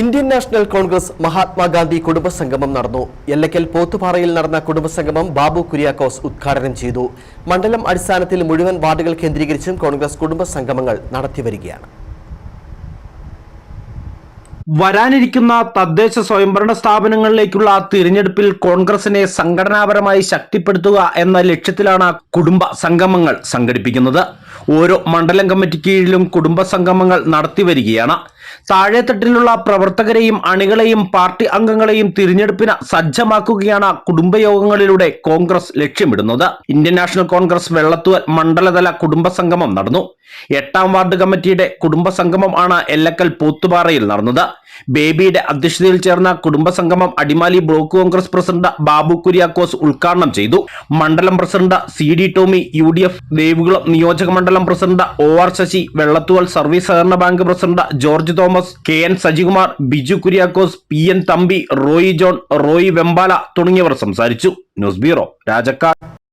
Indian National Congress Mahatma Gandhi കുടുംബസംഗമം നടന്നു. എല്ലക്കൽ പോത്തുപാറയിൽ നടന്ന കുടുംബസംഗമം ബാബു കുര്യാക്കോസ് ഉദ്ഘാടനം ചെയ്തു. മണ്ഡലം അടിസ്ഥാനത്തിൽ മുഴുവൻ വാർഡുകൾ കേന്ദ്രീകരിച്ചും കോൺഗ്രസ് കുടുംബസംഗമങ്ങൾ നടത്തിവരികയാണ്. വരാനിരിക്കുന്ന തദ്ദേശ സ്വയംഭരണ സ്ഥാപനങ്ങളിലേക്കുള്ള തിരഞ്ഞെടുപ്പിൽ കോൺഗ്രസിനെ സംഘടനാപരമായി ശക്തിപ്പെടുത്തുക എന്ന ലക്ഷ്യത്തിലാണ് കുടുംബ സംഗമങ്ങൾ സംഘടിപ്പിക്കുന്നത്. ഓരോ മണ്ഡലം കമ്മിറ്റി കീഴിലും കുടുംബ സംഗമങ്ങൾ നടത്തിവരികയാണ്. താഴെത്തട്ടിലുള്ള പ്രവർത്തകരെയും അണികളെയും പാർട്ടി അംഗങ്ങളെയും തിരഞ്ഞെടുപ്പിന് സജ്ജമാക്കുകയാണ് കുടുംബയോഗങ്ങളിലൂടെ കോൺഗ്രസ് ലക്ഷ്യമിടുന്നത്. ഇന്ത്യൻ നാഷണൽ കോൺഗ്രസ് വെള്ളത്തുവൽ മണ്ഡലതല കുടുംബ സംഗമം നടന്നു. എട്ടാം വാർഡ് കമ്മിറ്റിയുടെ കുടുംബ സംഗമം ആണ് എല്ലക്കൽ പോത്തുപാറയിൽ നടന്നത്. ബേബിയുടെ അധ്യക്ഷതയിൽ ചേർന്ന കുടുംബ സംഗമം അടിമാലി ബ്ലോക്ക് കോൺഗ്രസ് പ്രസിഡന്റ് ബാബു കുര്യാക്കോസ് ഉദ്ഘാടനം ചെയ്തു. മണ്ഡലം president C D Tomy U D F Devikulam നിയോജക മണ്ഡലം president O R Sasi Vellathuval service സഹകരണ bank president George Thomas K N Sajikumar Biju Kuriakose P N Thampi Roy John Roy Vembala തുടങ്ങിയവർ സംസാരിച്ചു. News bureau Rajakkad